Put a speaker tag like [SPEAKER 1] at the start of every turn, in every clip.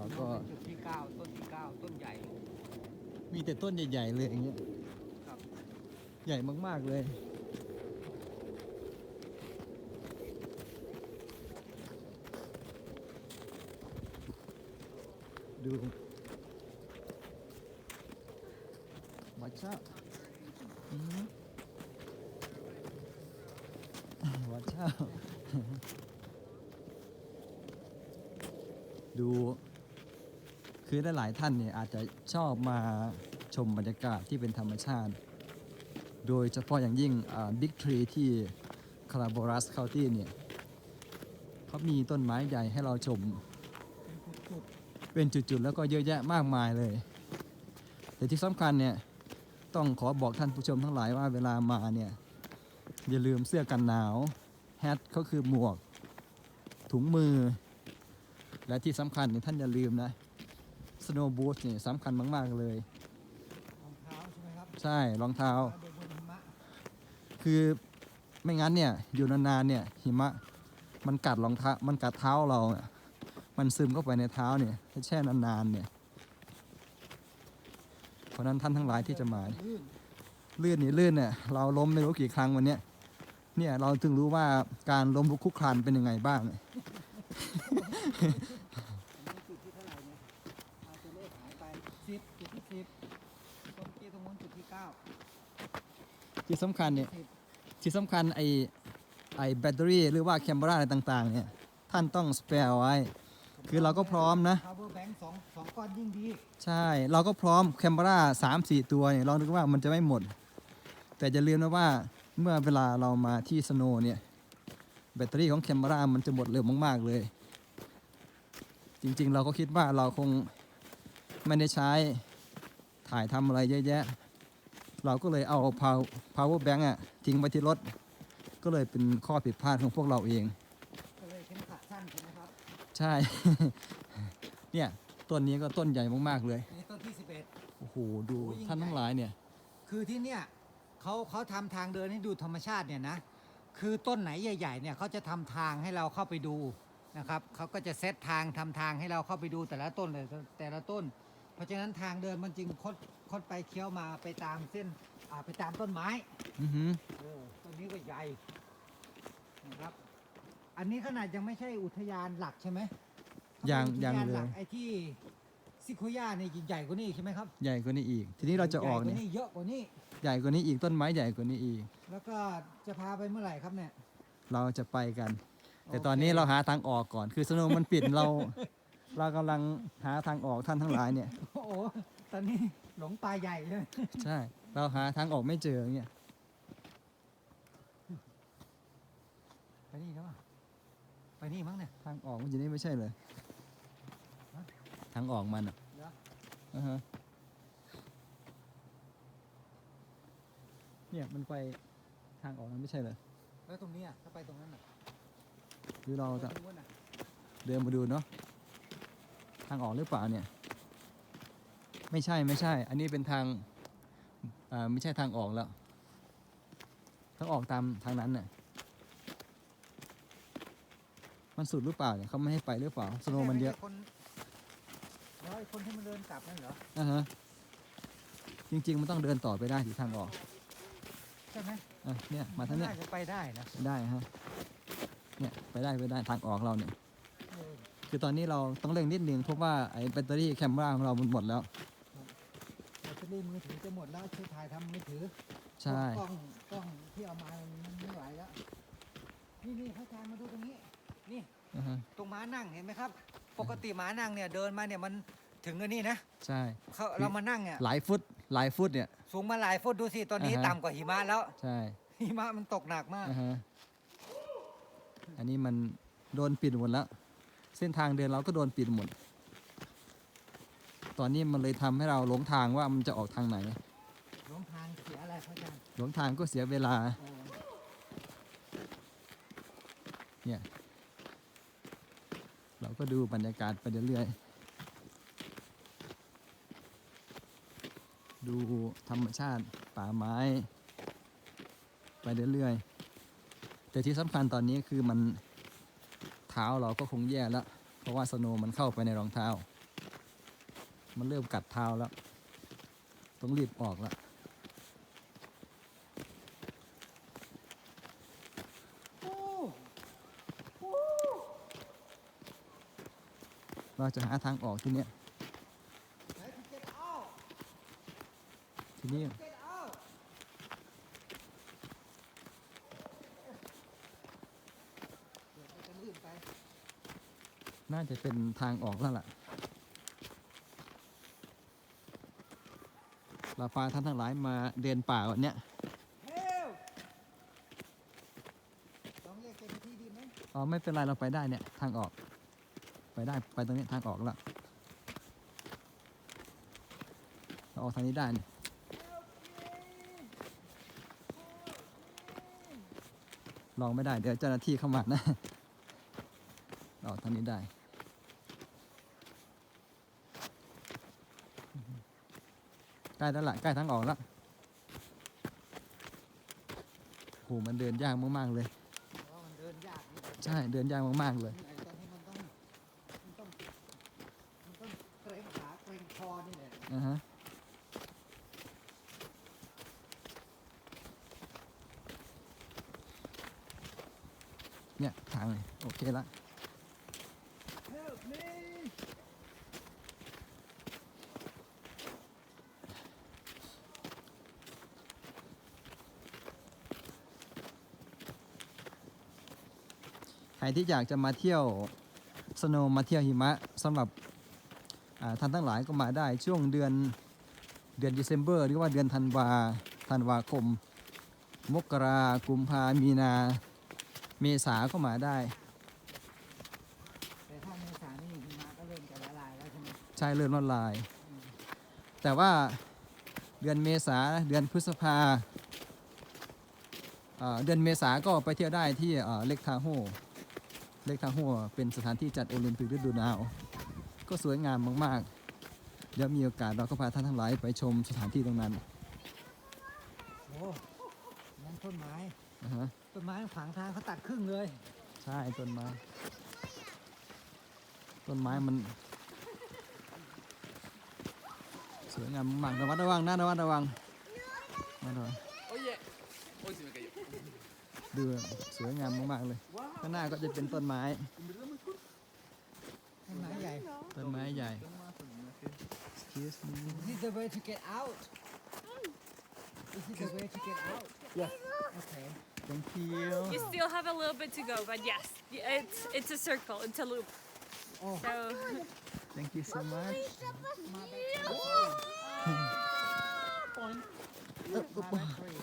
[SPEAKER 1] เราก็
[SPEAKER 2] เป็นจุดที่เก้าต้นที่เก้าต้นใหญ่
[SPEAKER 1] มีแต่ต้นใหญ่ๆเลยอย่างเงี้ย
[SPEAKER 2] ครับ
[SPEAKER 1] ใหญ่มากๆเลย ดูวัชชะอืมวัชชะดู คือหลายๆท่านเนี่ยอาจจะชอบมาชมบรรยากาศที่เป็นธรรมชาติ โดยเฉพาะอย่างยิ่งบิ๊กทรีที่คาราโบรัสเคาตี้เนี่ยเขามีต้นไม้ใหญ่ให้เราชม เป็นจุดๆ แล้วก็เยอะแยะมากมายเลย แต่ที่สำคัญเนี่ยต้องขอบอกท่านผู้ชมทั้งหลายว่าเวลามาเนี่ยอย่าลืมเสื้อกันหนาวแฮทก็คือหมวก ถุงมือ และที่สำคัญเนี่ยท่านอย่าลืมนะ โนว์บูทเนี่ยสำคัญมาก ๆ เลย
[SPEAKER 2] รองเท้าใช่ไหมครับ
[SPEAKER 1] ใช่รองเท้า
[SPEAKER 2] เดินบนหิมะ
[SPEAKER 1] คือไม่งั้นเนี่ยอยู่นานๆเนี่ยหิมะมันกัดรองเท้ามันกัดเท้าเราเนี่ยมันซึมเข้าไปในเท้าเนี่ยถ้าแช่นานๆเนี่ยเพราะฉะนั้นท่านทั้งหลายที่จะมา
[SPEAKER 2] ลื่น
[SPEAKER 1] ลื่นนี่ลื่นเนี่ยเราล้มไม่รู้กี่ครั้งวันเนี้ยเนี่ยเราถึงรู้ว่าการล้มลุกคลุกคลานเป็นยังไงบ้าง
[SPEAKER 2] สิบจุดที่สิบตรงกี้ตรงนู้นจุดที่เก้า
[SPEAKER 1] ที่สำคัญเนี่ย
[SPEAKER 2] สิบ
[SPEAKER 1] ที่สำคัญไอไอแบตเตอรี่หรือว่าแคมเบราอะไรต่างๆเนี่ยท่านต้องสเปร์ไว้ คือเราก็พร้อมนะ
[SPEAKER 2] power bank สองสองก้อนยิ่งดี
[SPEAKER 1] ใช่ เราก็พร้อมแคมเบราสามสี่ตัวเนี่ยลองดูว่ามันจะไม่หมด แต่จะลืมนะว่าเมื่อเวลาเรามาที่สโนว์เนี่ย แบตเตอรี่ของแคมเบรามันจะหมดเร็วมาก ๆ เลย จริง ๆ เราก็คิดว่าเราคง ไม่ได้ใช้ถ่ายทำอะไรเยอะแยะ เราก็เลยเอา pow- power bank อะทิ้งไว้ที่รถ ก็เลยเป็นข้อผิดพลาดของพวกเราเอง
[SPEAKER 2] ก็เลยเข็มขัดสั้นใช่ไหมครับ
[SPEAKER 1] ใช่ เนี่ยต้นนี้ก็ต้นใหญ่มากๆเลย
[SPEAKER 2] นี่ต้นที่สิบเอ็ด
[SPEAKER 1] โอ้โห ดู
[SPEAKER 2] โอ้ยิ่ง
[SPEAKER 1] ท่านทั้งหลายเนี่ย
[SPEAKER 2] คือที่เนี่ยเขาเขาทำทางเดินให้ดูธรรมชาติเนี่ยนะ คือต้นไหนใหญ่ๆเนี่ยเขาจะทำทางให้เราเข้าไปดูนะครับเขาก็จะเซตทางทำทางให้เราเข้าไปดูแต่ละต้นเลยแต่ละต้นเพ ราะฉะนั้นทางเดินมันจึงคดคดไปเคี้ยวมาไปตามเส้นอ่าไปตามต้นไม้
[SPEAKER 1] อือหือ
[SPEAKER 2] เออต้นนี้ก็ใหญ่นะครับ อันนี้ขนาดยังไม่ใช่อุทยานหลักใช่ไหม
[SPEAKER 1] อย่าง
[SPEAKER 2] ถ้าป็น
[SPEAKER 1] อย่าง
[SPEAKER 2] อุท
[SPEAKER 1] เล
[SPEAKER 2] หลั
[SPEAKER 1] ย
[SPEAKER 2] กไอ้ที่ซิโคย่านี่ใหญ่กว่านี้อีกใช่ไหมครับ
[SPEAKER 1] ใหญ่กว่านี้อีก ทีนี้เราจะออก
[SPEAKER 2] ใหญ่
[SPEAKER 1] เนี่ย
[SPEAKER 2] ว่าเยอะกว่านี้
[SPEAKER 1] ใหญ่กว่านี้อีกต้นไม้ใหญ่กว่านี้อีก
[SPEAKER 2] แล้วก็จะพาไปเมื่อไหร่ครับเนี่ย
[SPEAKER 1] เราจะไปกัน แต่
[SPEAKER 2] โอเค
[SPEAKER 1] ตอนนี้เราหาทางออกก่อน คือสโนว์มันปิดเรา เรากำลังหาทางออกท่านทั้งหลายเนี่ย
[SPEAKER 2] โอ้โหตอนนี้หลงปลาใหญ่เลย
[SPEAKER 1] ใช่ เราหาทางออกไม่เจอเนี่ย
[SPEAKER 2] ไปนี่แล้วไปนี่มั้งเนี่ย
[SPEAKER 1] ทางออกมันอยู่นี่ไม่ใช่เลย
[SPEAKER 2] ฮะ
[SPEAKER 1] ทางออกมันอะ
[SPEAKER 2] เหรอ
[SPEAKER 1] อ่าฮะเนี่ยมันไปทางออกมันไม่ใช่เลย
[SPEAKER 2] แล้วตรงนี้อะถ้าไปตรงนั้นอะ
[SPEAKER 1] หรือเราจะ
[SPEAKER 2] ตรงนู้นอะ
[SPEAKER 1] เดินมาดูเนาะ ทางออกหรือเปล่าเนี่ย ไม่ใช่ไม่ใช่ อันนี้เป็นทางอ่าไม่ใช่ทางออกแล้วต้องออกตามทางนั้นน่ะมันสุดหรือเปล่าเนี่ยเขาไม่ให้ไปหรือเปล่าสโนว์มันเยอะ
[SPEAKER 2] ไใช่คนแล้วไอ้คนที่มันเดินกลับนั่นเหรอ
[SPEAKER 1] อ่าฮะจริง ๆ มันต้องเดินต่อไปได้ที่ทางออก
[SPEAKER 2] ใช่ไหม
[SPEAKER 1] อะเนี่ยมาทางเนี้ย
[SPEAKER 2] น่าจะไปได้นะ
[SPEAKER 1] ได้ฮะเนี่ยไปได้ไปได้ทางออกเราเนี่ย
[SPEAKER 2] เออ
[SPEAKER 1] คือตอนนี้เราต้องเร่งนิดนึงเพราะว่าไอ้แบตเตอรี่แคมเมราของเรามันหมดแล้ว
[SPEAKER 2] แบตเตอรี่มือถือจะหมดแล้วใช้ถ่ายทำมือถือ
[SPEAKER 1] ใช่
[SPEAKER 2] กล้องกล้องที่เอามามันไม่ไหวแล้ว นี่นี่พระอาจารย์มาดูตรงนี้ นี่
[SPEAKER 1] อ่าฮะ
[SPEAKER 2] ตรงม้านั่งเห็นไหมครับ ปกติม้านั่งเนี่ยเดินมาเนี่ยมันถึงอันนี้นะ
[SPEAKER 1] ใช่
[SPEAKER 2] เขาเรามานั่งเนี่ย
[SPEAKER 1] หลายฟุตหลายฟุตเนี่ย
[SPEAKER 2] สูงมาหลายฟุตดูสิตอนนี้
[SPEAKER 1] อ่าฮะ
[SPEAKER 2] ต่ำกว่าหิมะแล้ว
[SPEAKER 1] ใช่
[SPEAKER 2] หิมะมันตกหนักมาก
[SPEAKER 1] อ่าฮะอันนี้มันโดนปิดหมดแล้ว เส้นทางเดินเราก็โดนปิดหมด ตอนนี้มันเลยทำให้เราหลงทางว่ามันจะออกทางไหน
[SPEAKER 2] หลงทางเสียอะไรพระอาจารย์
[SPEAKER 1] หลงทางก็เสียเวลา
[SPEAKER 2] เออ
[SPEAKER 1] เนี่ย เราก็ดูบรรยากาศไปเรื่อยๆ ดูธรรมชาติป่าไม้ ไปเรื่อยๆ แต่ที่สำคัญตอนนี้คือมัน เท้าเราก็คงแย่แล้ว เพราะว่าสโนมันเข้าไปในรองเท้า มันเริ่มกัดเท้าแล้ว ต้องรีบออกแล้วเราจะหาทางออกที่เนี้ย
[SPEAKER 2] ไหนที่ get out
[SPEAKER 1] ทีนี้
[SPEAKER 2] get out เดี๋ยวมันจะลื่นไป
[SPEAKER 1] น่าจะเป็นทางออกแล้วล่ะเราพาท่านทั้งหลายมาเดินป่าวันเนี้ย
[SPEAKER 2] Help ต้องเรียกเจ้าหน้าที่ดีไหม
[SPEAKER 1] อ๋อไม่เป็นไรเราไปได้เนี่ยทางออก ไปได้ไปตรงนี้ทางออกแล้วเราออกทางนี้ได้นี่ลองไม่ได้เดี๋ยวเจ้าหน้าที่เข้ามานะเราออกทางนี้ได้ ใกล้แล้วล่ะใกล้ทางออกแล้วโหมันเดินยากมากๆเลย
[SPEAKER 2] เพราะมันเดินยากนิด
[SPEAKER 1] ใช่เดินยากมากๆเลย
[SPEAKER 2] ไอ้ตอนนี้มันต้องมันต้องมันต้องเกรงขาเกรงคอนี่แหละ
[SPEAKER 1] อ่าฮะเนี่ยทางเลยโอเคละ ใครที่อยากจะมาเที่ยวสโนว์มาเที่ยวหิมะสำหรับอ่าท่านทั้งหลายก็มาได้ช่วงเดือนเดือน December หรือว่าเดือนธันวาธันวาคม มกรากุมภามีนา เมษาก็มาได้
[SPEAKER 2] แต่ถ้าเมษานี่หิมะก็เริ่มจะละลายแล้วใช่ไหม
[SPEAKER 1] ใช่เลื่อนลวดลาย แต่ว่าเดือนเมษาเดือนพฤษภาอ่าเดือนเมษาก็ไปเที่ยวได้ที่อ่าเล็กทาโฮ เล็กทาโฮเป็นสถานที่จัดโอลิมปิกฤดูหนาว ก็สวยงามมากๆ เดี๋ยวมีโอกาสเราก็พาท่านทั้งหลายไปชมสถานที่ตรงนั้น
[SPEAKER 2] โอ้นั่นต้นไม้
[SPEAKER 1] นะฮะ
[SPEAKER 2] ต้นไม้ฝังทางเขาตัดครึ่งเลย
[SPEAKER 1] ใช่ต้นไม้ ต้นไม้มัน สวยงามมากๆระวัดระวังนะระวัดระวังระวัดระวัง
[SPEAKER 3] Oye, hoy se me cayó.
[SPEAKER 1] ดูสวยงามมากๆเลย ข้างหน้าก็จะเป็นต้นไม้
[SPEAKER 2] ต้นไม้ใหญ่
[SPEAKER 1] ต้นไม้ใหญ่ Excuse me
[SPEAKER 2] This is the way to get out This is the way to get out
[SPEAKER 1] Yes.
[SPEAKER 2] Okay
[SPEAKER 1] Thank you
[SPEAKER 4] You still have a little bit to go, but yes, it's it's a circle, it's a loop.
[SPEAKER 2] Oh.
[SPEAKER 4] So
[SPEAKER 1] Thank you so much เอ๊ะอุ๊บ
[SPEAKER 2] My battery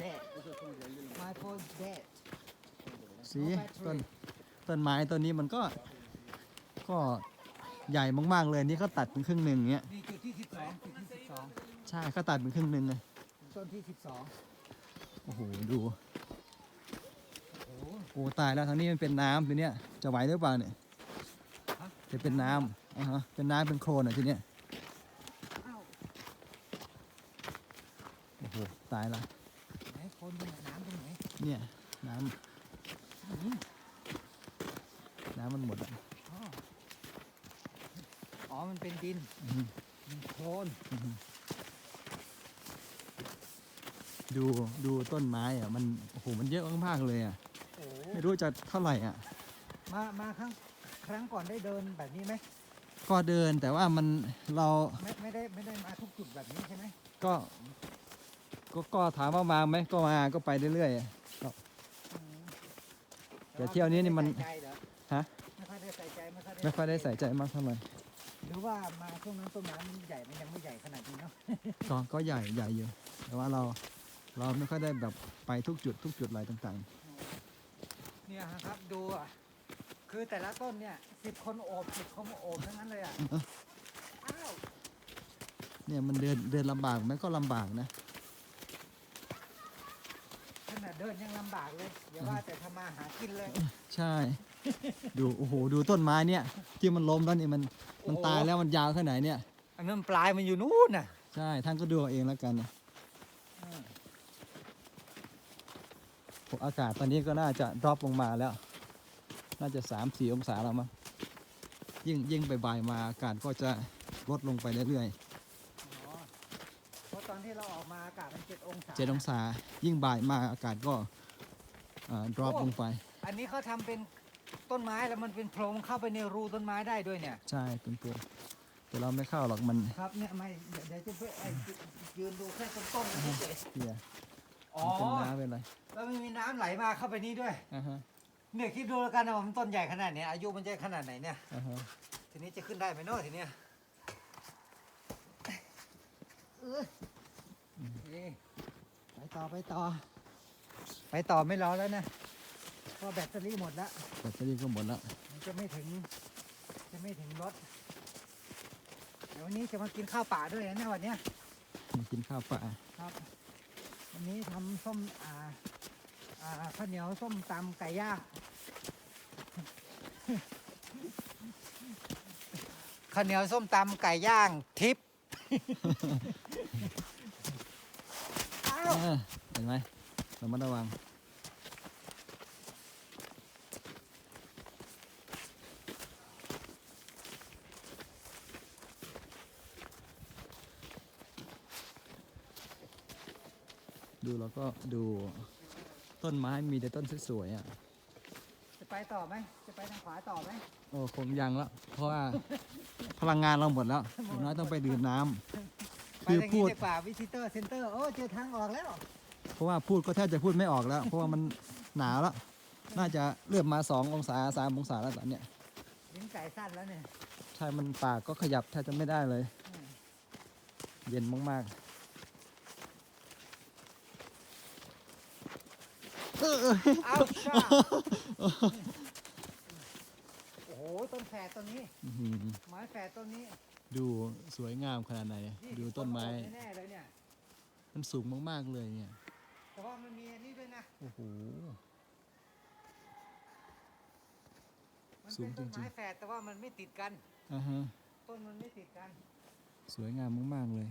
[SPEAKER 2] dead My phone dead
[SPEAKER 1] สีต้นต้นไม้ต้นนี้มันก็ ก็ใหญ่มากๆเลยนี่เขาตัดเป็นครึ่งหนึ่งเงี้ย
[SPEAKER 2] นี่จุดที่12จุดที่
[SPEAKER 1] ใช่เขาตัดเป็นครึ่งหนึ่งเลย
[SPEAKER 2] 12ต้นที่12
[SPEAKER 1] โอ้โหดู
[SPEAKER 2] โอ้โห
[SPEAKER 1] โอ้ตายแล้วทางนี้มันเป็นน้ำทีเนี้ยจะไหวหรือเปล่าเนี่ย
[SPEAKER 2] ฮะ
[SPEAKER 1] จะเป็นน้ำอ่าฮะเป็นน้ำเป็นโคลนอะทีเนี้ย
[SPEAKER 2] อ้าว
[SPEAKER 1] โอ้โหตายละ
[SPEAKER 2] ไหนคนตรงไหนน้ำตรงไหน
[SPEAKER 1] เนี่ยน้
[SPEAKER 2] อื้อหือำ
[SPEAKER 1] น้ำมันหมดอะ
[SPEAKER 2] อ๋ออ๋อ มันเป็นดิน
[SPEAKER 1] อือฮึ
[SPEAKER 2] ดินโคลน
[SPEAKER 1] อือฮึดูดูต้นไม้อะ มันโอ้โหมันเยอะมากๆเลยอะ
[SPEAKER 2] โอ้โห
[SPEAKER 1] ไม่รู้จะเท่าไหร่อะ
[SPEAKER 2] มามาครั้งครั้งก่อนได้เดินแบบนี้ไหม
[SPEAKER 1] ก็เดินแต่ว่ามันเรา
[SPEAKER 2] ไม่ไม่ได้ไม่ได้มาทุกจุดแบบนี้ใช่ไหม
[SPEAKER 1] ก็ ก็ก็ถามว่ามาไหมก็มาก็ไปเรื่อยๆอะ
[SPEAKER 2] อืม
[SPEAKER 1] แต่เที่ยวนี้นี่มัน
[SPEAKER 2] ไใส่ใจเหรอ
[SPEAKER 1] ฮะ
[SPEAKER 2] ไม่ค่อยได้ใส่ใจไม่ค่อยได้
[SPEAKER 1] ไม่ค่อยได้ใส่ใจมากเท่าไหร่
[SPEAKER 2] หรือว่ามาช่วงนั้นต้นไม้มันใหญ่มันยังไม่ใหญ่ขนาดนี้เนาะ
[SPEAKER 1] ก็ก็ใหญ่ใหญ่อยู่แต่ว่าเราเราไม่ค่อยได้แบบไปทุกจุดทุกจุดอะไรต่าง
[SPEAKER 2] เนี่ยครับดูอะคือแต่ละต้นเนี่ยสิบคนโอบสิบคนโอบทั้งนั้นเลยอะอ้าว
[SPEAKER 1] ๆเนี่ยมันเดินเดินลำบากไหมก็ลำบากนะ
[SPEAKER 2] ข นาดเดินยังลำบากเลยอย่าว่าแต่ทำมาหากินเลย
[SPEAKER 1] ใช่ ดูโอ้โหดูต้นไม้เนี่ย ที่มันล้มแล้วนี่มันมัน
[SPEAKER 2] โอ้โห
[SPEAKER 1] ตายแล้วมันยาวแค่ไหนเนี่ย
[SPEAKER 2] อันนั้นปลายมันอยู่นู่นน่ะ
[SPEAKER 1] ใช่ท่านก็ดูเอาเองแล้วกันนะ
[SPEAKER 2] อืม
[SPEAKER 1] โอ้อากาศตอนนี้ก็น่าจะดรอปลงมาแล้ว น่าจะสามสี่องศาแล้วมั้งยิ่งยิ่งบ่ายๆมาอากาศก็จะลดลงไปเรื่อย
[SPEAKER 2] อ๋อเพราะตอ นที่เราออกมาอากาศมันเจ็ดองศา
[SPEAKER 1] ๆเจ็ดองศายิ่งบ่ายมาอากาศก็ดรอปลงไป
[SPEAKER 2] อันนี้เขาทำเป็นต้นไม้แล้วมันเป็นโพรงเข้าไปในรูต้นไม้ได้ด้วยเนี่ย
[SPEAKER 1] ใช่เป็นตัวแต่เราไม่เข้าหรอกมัน
[SPEAKER 2] ครับเนี่ยไม่เดี๋ยวเดี๋ยวจะไปไอ้ยืนดูแค่ต้นต้นๆเฉย
[SPEAKER 1] เหีย
[SPEAKER 2] ๆอ๋อ
[SPEAKER 1] มันเป็นน้ำเป็นอะไร
[SPEAKER 2] แล้วมันมีน้ำไหลมาเข้าไปนี่ด้วย
[SPEAKER 1] อ่าฮะ
[SPEAKER 2] เนี่ยคิดดูแล้วกันนะว่ามันต้นใหญ่ขนาดเนี้ยอายุมันจะขนาดไหนเนี่ย
[SPEAKER 1] อ่าฮะ
[SPEAKER 2] ทีนี้จะขึ้นได้ไหมเนาะทีเนี้ยเออนี่ ไปต่อไปต่อ ไปต่อไม่รอแล้วนะเพราะแบตเตอรี่หมดแล้ว
[SPEAKER 1] แบตเตอรี่ก็หมดแล้ว
[SPEAKER 2] มันจะไม่ถึง จะไม่ถึงรถ เดี๋ยววันนี้จะมากินข้าวป่าด้วยนะเนี่ยวันเนี้ย
[SPEAKER 1] มากินข้าวปลา
[SPEAKER 2] ครับ วันนี้ทำส้มอ่าอ่าข้าวเหนียวส้มตำไก่ย่างข้าวเหนียวส้มตำไก่ย่างทิพย์ อ้าว
[SPEAKER 1] อ่าเห็นไหมระมัดระวังดูแล้วก็ดูต้นไม้มีแต่ต้นสวยๆอะ
[SPEAKER 2] จะไปต่อไหม จะไปทางขวาต่อไหม
[SPEAKER 1] โอ้คงยังแล้ว เพราะว่า พลังงานเราหมดแล้วอย่างน้อยต้องไปดื่มน้ำ
[SPEAKER 2] ไป
[SPEAKER 1] คือ
[SPEAKER 2] ทาง
[SPEAKER 1] พู
[SPEAKER 2] นี้
[SPEAKER 1] ด
[SPEAKER 2] ดีกว่าวิซิเตอร์เซ็นเตอร์โอ้เจอทางออกแล้ว
[SPEAKER 1] เพราะว่าพูดก็แทบจะพูดไม่ออกแล้ว เพราะว่ามันหนาวแล้ว น่าจะเริ่มมาสององศาสามองศาแล้วตอนเนี้ย
[SPEAKER 2] ลิ้นไก่สั้นแล้วเนี่ย
[SPEAKER 1] ใช่มันปากก็ขยับแทบจะไม่ได้เลย เย็นมากๆเออ
[SPEAKER 2] เอาช่าโอ้โหต้นแฝดต้นนี้
[SPEAKER 1] อื้อหือ
[SPEAKER 2] ไม้แฝดต้นนี้
[SPEAKER 1] ดูสวยงามขนาดไหน ดูต้นไม้
[SPEAKER 2] แน่ๆเลยเนี่ย
[SPEAKER 1] มันสูงมากๆเลยเนี่ย
[SPEAKER 2] แต่ว่ามันมีอันนี้ด้วยนะ
[SPEAKER 1] โอ้โห
[SPEAKER 2] มัน
[SPEAKER 1] สู
[SPEAKER 2] เป็น
[SPEAKER 1] งจริงๆ
[SPEAKER 2] ต้นไม้แฝดแต่ว่ามันไม่ติดกัน
[SPEAKER 1] อ่าฮะ
[SPEAKER 2] ต้นมันไม่ติดกัน
[SPEAKER 1] สวยงามมากๆเลย